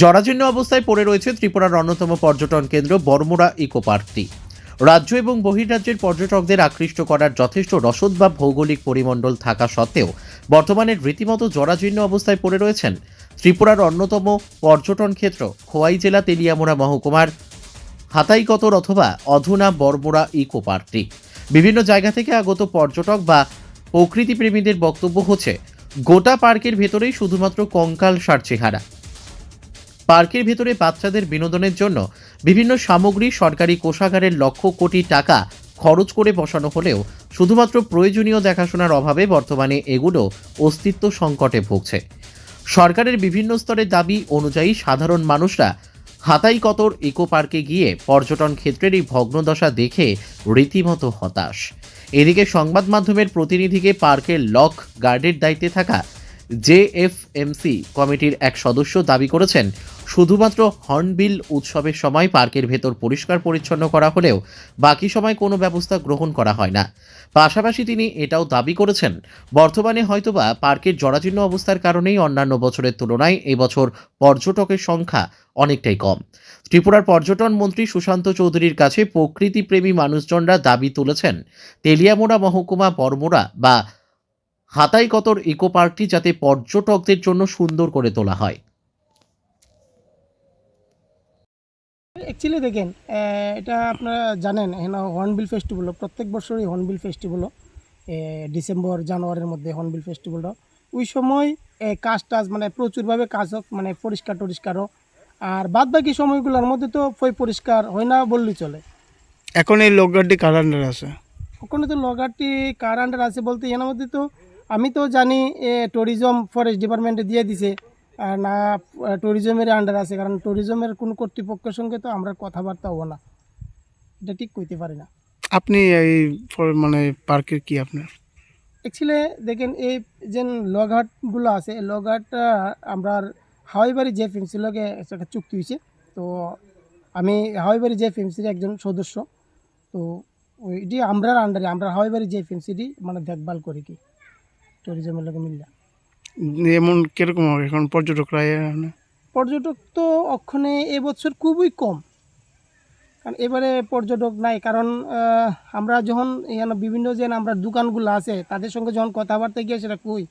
জরাজীর্ণ অবস্থায় পড়ে রয়েছে ত্রিপুরার অন্যতম পর্যটন কেন্দ্র বর্মরা ইকো পার্কটি। রাজ্য এবং বহির্রাজ্যের পর্যটকদের আকৃষ্ট করার যথেষ্ট রসদ বা ভৌগোলিক পরিমণ্ডল থাকা সত্ত্বেও বর্তমানে রীতিমতো জরাজীর্ণ অবস্থায় পড়ে রয়েছেন ত্রিপুরার অন্যতম পর্যটন ক্ষেত্র খোয়াই জেলা তেলিয়ামুড়া মহকুমার হাতাইকতর অথবা অধুনা বর্মরা ইকো পার্কটি। বিভিন্ন জায়গা থেকে আগত পর্যটক বা প্রকৃতিপ্রেমীদের বক্তব্য হচ্ছে, গোটা পার্কের ভেতরেই শুধুমাত্র কঙ্কাল সার চেহারা। পার্কের ভেতরে বাচ্চাদের বিনোদনের জন্য বিভিন্ন সামগ্রী সরকারি কোষাগারের লক্ষ কোটি টাকা খরচ করে বসানো হলেও শুধুমাত্র প্রয়োজনীয় দেখাশোনার অভাবে বর্তমানে এগুলো অস্তিত্ব সংকটে ভুগছে। সরকারের বিভিন্ন স্তরের দাবি অনুযায়ী সাধারণ মানুষরা হাতাই কতর ইকো পার্কে গিয়ে পর্যটন ক্ষেত্রের এই ভগ্নদশা দেখে রীতিমতো হতাশ। এদিকে সংবাদ মাধ্যমের প্রতিনিধিকে পার্কের লক গার্ডের দায়িত্বে থাকা জেএফএমসি কমিটির এক সদস্য দাবি করেছেন, শুধুমাত্র হর্নবিল উৎসবের সময় পার্কের ভেতর পরিষ্কার পরিচ্ছন্ন করা হলেও বাকি সময় কোনো ব্যবস্থা গ্রহণ করা হয় না। পাশাপাশি তিনি এটাও দাবি করেছেন, বর্তমানে হয়তোবা পার্কের জরাজীর্ণ অবস্থার কারণেই অন্যান্য বছরের তুলনায় এবছর পর্যটকের সংখ্যা অনেকটাই কম। ত্রিপুরার পর্যটন মন্ত্রী সুশান্ত চৌধুরীর কাছে প্রকৃতিপ্রেমী মানুষজনরা দাবি তুলেছেন, তেলিয়ামোড়া মহকুমা বর্মোড়া বা হাতাইকতর ইকো পার্কটি যাতে পর্যটকদের জন্য সুন্দর করে তোলা হয়। অ্যাকচুয়ালি দেখেন এটা আপনারা জানেন এখানে হর্নবিল ফেস্টিভ্যাল প্রত্যেক বছরই হর্নবিল ফেস্টিভ্যাল ডিসেম্বর জানুয়ারির মধ্যে হর্নবিল ফেস্টিভ্যালটা ওই সময় কাজ টাজ মানে প্রচুরভাবে কাজ হোক মানে পরিষ্কার টরিষ্কার হোক। আর বাদ বাকি সময়গুলোর মধ্যে তো পয় পরিষ্কার হয় না বললেই চলে। এখন এই লোকগার্ডটি কার আন্ডারে আছে? ওখানে তো লগারটি কার আন্ডার আছে বলতে এর মধ্যে তো আমি তো জানি ট্যুরিজম ফরেস্ট ডিপার্টমেন্টে দিয়ে দিছে। আর না ট্যুরিজমের আন্ডার আছে কারণ ট্যুরিজমের কোন কর্তৃপক্ষের সঙ্গে তো আমরা কথাবার্তা হব না। এটা ঠিক কইতে পারি না। আপনি এই মানে পার্কের কি আপনার? অ্যাকচুয়ালি দেখেন এই যে লগহাটগুলো আছে এই লগহাটটা আমরা হাওয়াইবাড়ি যে ফিমসির লগে একটা চুক্তি হয়েছে তো আমি হাওয়াইবাড়ি যে ফিমসির একজন সদস্য। তো ওইটি আমরার আন্ডারে আমরা হাওয়াইবাড়ি যে ফিমসিটি মানে দেখভাল করি কি। ট্যুরিজমের লগে মিলিয়া এমন কীরকম হবে এখন পর্যটকরা পর্যটক তো অক্ষণে এবছর খুবই কম। কারণ এবারে পর্যটক নাই কারণ আমরা যখন এখানে বিভিন্ন যে আমরা দোকানগুলো আছে তাদের সঙ্গে যখন কথাবার্তা গিয়ে সেটা কই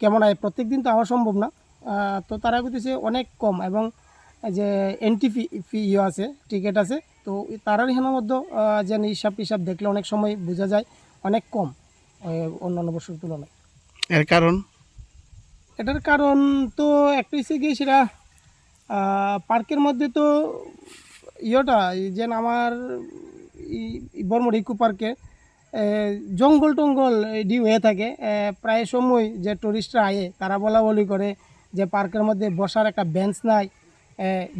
কেমন হয় প্রত্যেক দিন তো আওয়া সম্ভব না। তো তারা কইতেছে অনেক কম এবং যে এন্ট্রি ফি ফি ইয়ে আছে টিকিট আছে তো তারার এখানের মধ্যে যেন হিসাব টিসাব দেখলে অনেক সময় বোঝা যায় অনেক কম অন্যান্য বছর তুলনায়। এর কারণ? এটার কারণ তো একটা হচ্ছে কি সেটা পার্কের মধ্যে তো ইয়েটা, এই যে আমার বর্মর ইকো পার্কে জঙ্গল টঙ্গল ডি হয়ে থাকে প্রায় সময় যে টুরিস্টরা আয়ে, তারা বলা বলি করে যে পার্কের মধ্যে বসার একটা বেঞ্চ নাই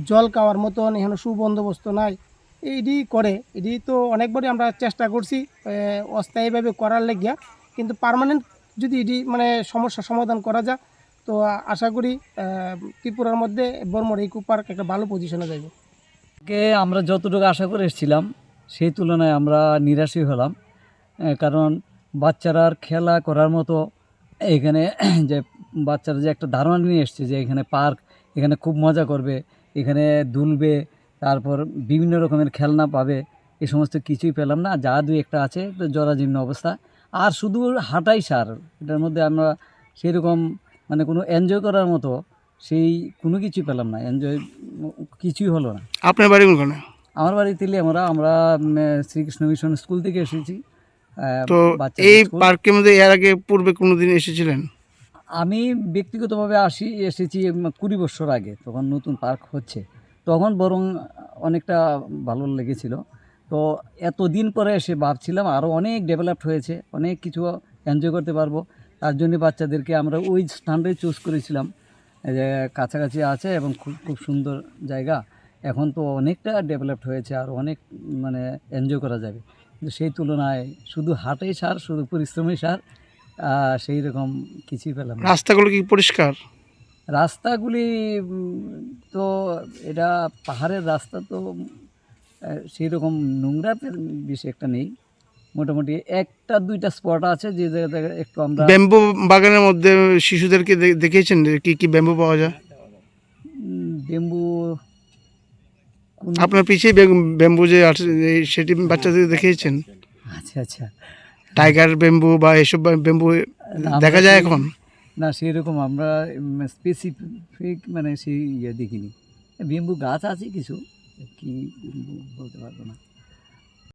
জল খাওয়ার মতন, এখানে সুবন্দোবস্ত নাই এইটি করে এটি তো অনেকবারই আমরা চেষ্টা করছি অস্থায়ীভাবে করার লেগিয়া, কিন্তু পার্মানেন্ট যদি এটি মানে সমস্যা সমাধান করা যায়, তো আশা করি ত্রিপুরার মধ্যে বর্মর ইকো পার্ক একটা ভালো পজিশনে যাবে কে আমরা যতটুকু আশা করে এসেছিলাম, সেই তুলনায় আমরা নিরাশই হলাম কারণ বাচ্চারা আর খেলা করার মতো এখানে যে বাচ্চারা যে একটা ধারণা নিয়ে এসছে যে এখানে পার্ক, এখানে খুব মজা করবে, এখানে দুলবে, তারপর বিভিন্ন রকমের খেলনা পাবে, এ সমস্ত কিছুই পেলাম না, যা দুই একটা আছে জরাজীর্ণ অবস্থা। আর শুধু হাঁটাই সার এটার মধ্যে আমরা সেরকম মানে কোনো এনজয় করার মতো সেই কোনো কিছুই পেলাম না এনজয় কিছুই হলো না। আপনার বাড়ি কোনখানে? আমার বাড়ি তিলে আমরা আমরা শ্রীকৃষ্ণ মিশন স্কুল থেকে এসেছি। তো এই পার্কের মধ্যে এর আগে পূর্বে কোনোদিন এসেছিলেন? আমি ব্যক্তিগতভাবে আসি এসেছি কুড়ি বছর আগে তখন নতুন পার্ক হচ্ছে। তখন বরং অনেকটা ভালো লেগেছিল। তো এতদিন পরে এসে ভাবছিলাম আরও অনেক ডেভেলপড হয়েছে অনেক কিছু এনজয় করতে পারব। তার জন্য বাচ্চাদেরকে আমরা ওই স্থানটাই চুজ করেছিলাম। যে কাছাকাছি আছে এবং খুব খুব সুন্দর জায়গা। এখন তো অনেকটা ডেভেলপড হয়েছে আর অনেক মানে এনজয় করা যাবে। কিন্তু সেই তুলনায় শুধু হাটেই সার শুধু পরিশ্রমী সার সেই রকম কিছুই পেলাম রাস্তাগুলো কি পরিষ্কার? রাস্তাগুলি তো এটা পাহাড়ের রাস্তা তো সেই রকম নোংরা বেশি একটা নেই। মোটামুটি একটা দুইটা স্পট আছে যে জায়গাতে একটু আমরা ব্যাম্বু বাগানের মধ্যে শিশুদেরকে দেখিয়েছেন যে কি কি ব্যাম্বু পাওয়া যায়? বেম্বু আপনার পিছিয়ে বেম্বু যে আছে সেটি বাচ্চাদের দেখিয়েছেন? আচ্ছা আচ্ছা। টাইগার ব্যাম্বু বা এসব ব্যাম্বু দেখা যায় এখন? না সেরকম আমরা স্পেসিফিক মানে সেই ইয়ে দেখিনি। বেম্বু গাছ আছে কিছু কি বলতে পারব না।